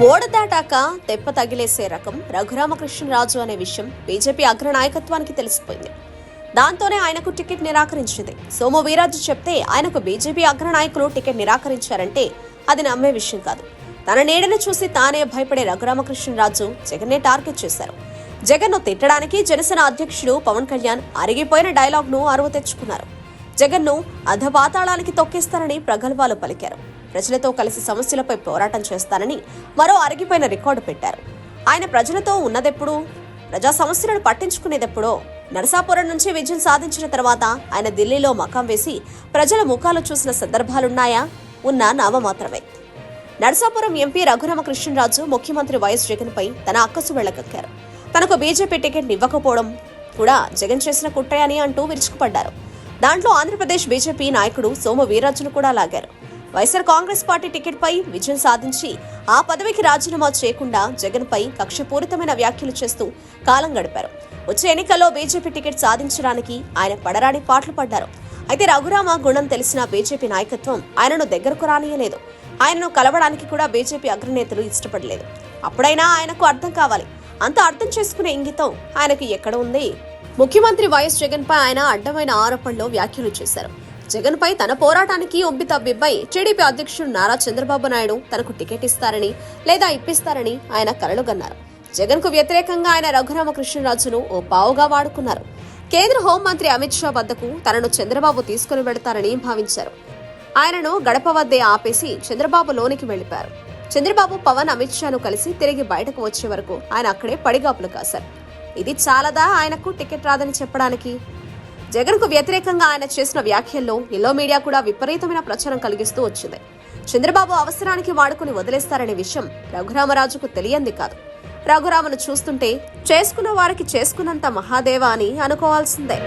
ఓడదాటాక తెప్ప తగిలేసే రకం రఘురామకృష్ణరాజు అనే విషయం బీజేపీ అగ్రనాయకత్వానికి తెలిసిపోయింది. దాంతోనే ఆయనకు టికెట్ నిరాకరించింది. సోము వీరాజు చెప్తే ఆయనకు బీజేపీ అగ్రనాయకులు టికెట్ నిరాకరించారంటే అది నమ్మే విషయం కాదు. తన నీడను చూసి తానే భయపడే రఘురామకృష్ణరాజు జగన్నే టార్గెట్ చేశారు. జగన్ను తిట్టడానికి జనసేన అధ్యక్షుడు పవన్ కళ్యాణ్ అరిగిపోయిన డైలాగ్ను అరువు తెచ్చుకున్నారు. జగన్ను అధపాతాళానికి తొక్కేస్తానని ప్రగల్భాలు పలికారు. ప్రజలతో కలిసి సమస్యలపై పోరాటం చేస్తానని మరో అరిగిపోయిన రికార్డు పెట్టారు. ఆయన ప్రజలతో ఉన్నదెప్పుడు? ప్రజా సమస్యలను పట్టించుకునేదెప్పుడో? నరసాపురం నుంచి విజయం సాధించిన తర్వాత ఆయన ఢిల్లీలో మకాం వేసి ప్రజల ముఖాలు చూసిన సందర్భాలున్నాయా? ఉన్న నామ మాత్రమే. నరసాపురం ఎంపీ రఘురామకృష్ణరాజు ముఖ్యమంత్రి వైఎస్ జగన్ పై తన అక్కసు వెళ్ళగక్కారు తనకు బీజేపీ టికెట్ ఇవ్వకపోవడం కూడా జగన్ చేసిన కుట్రే అని అంటూ విరుచుకుపడ్డారు. దాంట్లో ఆంధ్రప్రదేశ్ బీజేపీ నాయకుడు సోమ వీర్రాజును కూడా లాగారు. వైఎస్ఆర్ కాంగ్రెస్ పార్టీ టికెట్పై విజయం సాధించి ఆ పదవికి రాజీనామా చేయకుండా జగన్పై కక్షపూరితమైన వ్యాఖ్యలు చేస్తూ కాలం గడిపారు. వచ్చే ఎన్నికల్లో బీజేపీ టికెట్ సాధించడానికి ఆయన పడరాని పాటలు పడ్డారు. అయితే రఘురామ గుణం తెలిసిన బీజేపీ నాయకత్వం ఆయనను దగ్గరకు రానియలేదు. ఆయనను కలవడానికి కూడా బీజేపీ అగ్రనేతలు ఇష్టపడలేదు. అప్పుడైనా ఆయనకు అర్థం కావాలి. అంత అర్థం చేసుకునే ఇంగితం ఆయనకు ఎక్కడ ఉంది? ముఖ్యమంత్రి వైఎస్ జగన్ పై ఆయన అడ్డమైన ఆరోపణలో వ్యాఖ్యలు చేశారు. జగన్ పై తన పోరాటానికి ఒబ్బి టీడీపీ అధ్యక్షుడు నారా చంద్రబాబు నాయుడు తనకు టికెట్ ఇస్తారని లేదా ఇప్పిస్తారని ఆయన కలలుగన్నారు. జగన్కు వ్యతిరేకంగా ఆయన రఘురామకృష్ణరాజును ఓ పావుగా వాడుకున్నారు. కేంద్ర హోంమంత్రి అమిత్ షా వద్దకు తనను చంద్రబాబు తీసుకుని వెడతారని భావించారు. ఆయనను గడప వద్దే ఆపేసి చంద్రబాబు లోనికి వెళ్ళిపారు చంద్రబాబు పవన్ అమిత్ షాను కలిసి తిరిగి బయటకు వచ్చే వరకు ఆయన అక్కడే పడిగాపులు కాశారు. ఇది చాలదా ఆయనకు టికెట్ రాదని చెప్పడానికి? జగన్కు వ్యతిరేకంగా ఆయన చేసిన వ్యాఖ్యల్లో ఎల్లో మీడియా కూడా విపరీతమైన ప్రచారం కలిగిస్తూ వచ్చింది. చంద్రబాబు అవసరానికి వాడుకుని వదిలేస్తారనే విషయం రఘురామరాజుకు తెలియంది కాదు. రఘురామను చూస్తుంటే చేసుకున్న వారికి చేసుకున్నంత మహాదేవ అని అనుకోవాల్సిందే.